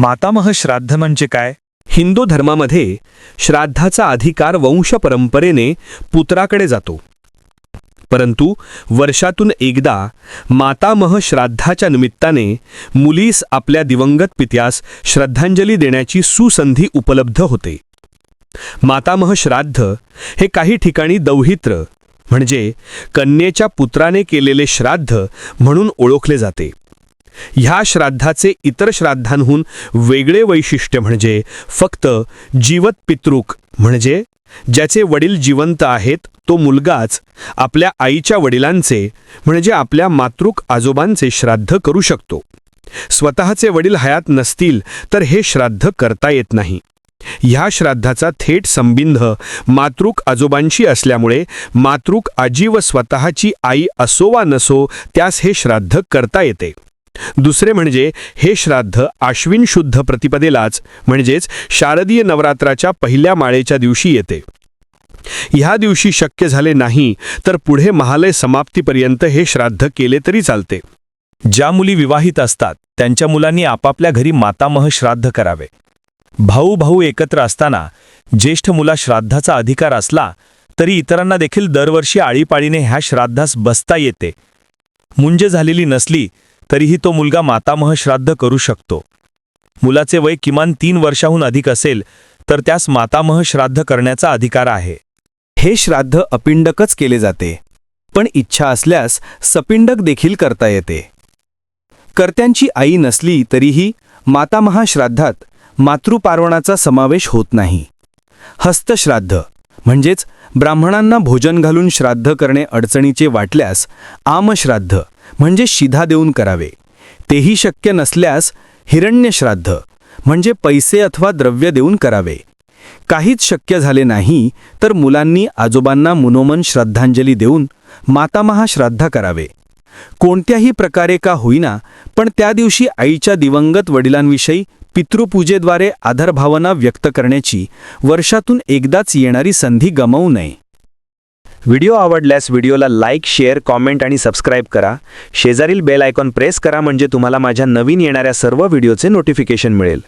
मातामह श्राद्ध म्हणजे काय? हिंदू धर्मामध्ये श्राद्धाचा अधिकार वंशपरंपरेने पुत्राकडे जातो. परंतु वर्षातून एकदा मातामह श्राद्धाच्या निमित्ताने मुलीस आपल्या दिवंगत पित्यास श्रद्धांजली देण्याची सुसंधी उपलब्ध होते. मातामह श्राद्ध हे काही ठिकाणी दौहित्र म्हणजे कन्येच्या पुत्राने केलेले श्राद्ध म्हणून ओळखले जाते. ह्या श्राद्धाचे इतर श्राद्धांहून वेगळे वैशिष्ट्य म्हणजे फक्त जीवत पितृक म्हणजे ज्याचे वडील जिवंत आहेत तो मुलगाच आपल्या आईच्या वडिलांचे म्हणजे आपल्या मातृक आजोबांचे श्राद्ध करू शकतो. स्वतःचे वडील हयात नसतील तर हे श्राद्ध करता येत नाही. ह्या श्राद्धाचा थेट संबिंध मातृक आजोबांशी असल्यामुळे मातृक आजी व स्वतःची आई असो वा नसो त्यास हे श्राद्ध करता येते. दुसरे म्हणजे हे श्राद्ध आश्विन शुद्ध प्रतिपदेलाच म्हणजेच शारदीय नवरात्राच्या पहिल्या माळेच्या दिवशी येते. ह्या दिवशी शक्य झाले नाही तर पुढे महालय समाप्तीपर्यंत हे श्राद्ध केले तरी चालते. ज्या मुली विवाहित असतात त्यांच्या मुलांनी आपापल्या घरी मातामह श्राद्ध करावे. भाऊ भाऊ एकत्र असताना ज्येष्ठ मुला श्राद्धाचा अधिकार असला तरी इतरांना देखील दरवर्षी आळीपाळीने ह्या श्राद्धास बसता येते. मुंज झालेली नसली तरीही तो मुलगा मातामह श्राद्ध करू शकतो. मुलाचे वय किमान तीन वर्षाहून अधिक असेल तर त्यास मातामह श्राद्ध करण्याचा अधिकार आहे. हे श्राद्ध अपिंडकच केले जाते पण इच्छा असल्यास सपिंडक देखील करता येते. कर्त्यांची आई नसली तरीही मातामहा श्राद्धात मातृपार्वणाचा समावेश होत नाही. हस्तश्राद्ध म्हणजेच ब्राह्मणांना भोजन घालून श्राद्ध करणे अडचणीचे वाटल्यास आमश्राद्ध म्हणजे शिधा देऊन करावे. तेही शक्य नसल्यास हिरण्यश्राद्ध म्हणजे पैसे अथवा द्रव्य देऊन करावे. काहीच शक्य झाले नाही तर मुलांनी आजोबांना मनोमन श्रद्धांजली देऊन मातामहा श्राद्ध करावे. कोणत्याही प्रकारे का होईना पण त्या दिवशी आईच्या दिवंगत वडिलांविषयी पितृपूजेद्वारे आधारभावना व्यक्त करण्याची वर्षातून एकदाच येणारी संधी गमावू नये. व्हिडिओ आवडल्यास व्हिडिओला लाईक शेअर कॉमेंट आणि सबस्क्राईब करा. शेजारील बेल आयकॉन प्रेस करा म्हणजे तुम्हाला माझ्या नवीन येणाऱ्या सर्व व्हिडिओचे नोटिफिकेशन मिळेल.